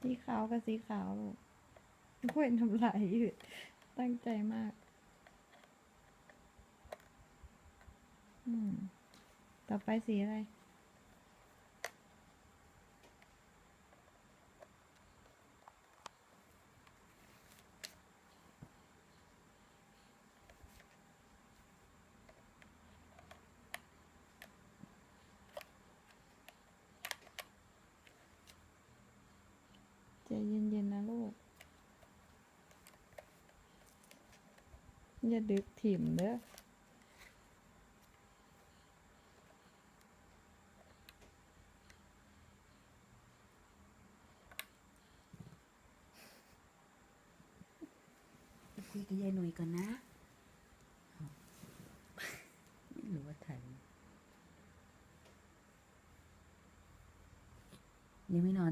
สีขาวกับสีขาวลูกกล้วยทำลายยืด ตั้งใจมาก อืม ต่อไปสีอะไร ใจเย็นๆนะลูก อย่าดึกถิ่มเด้อคุยกับยายหนุ่ยก่อนนะ ไม่รู้ว่าทันยังไม่นอน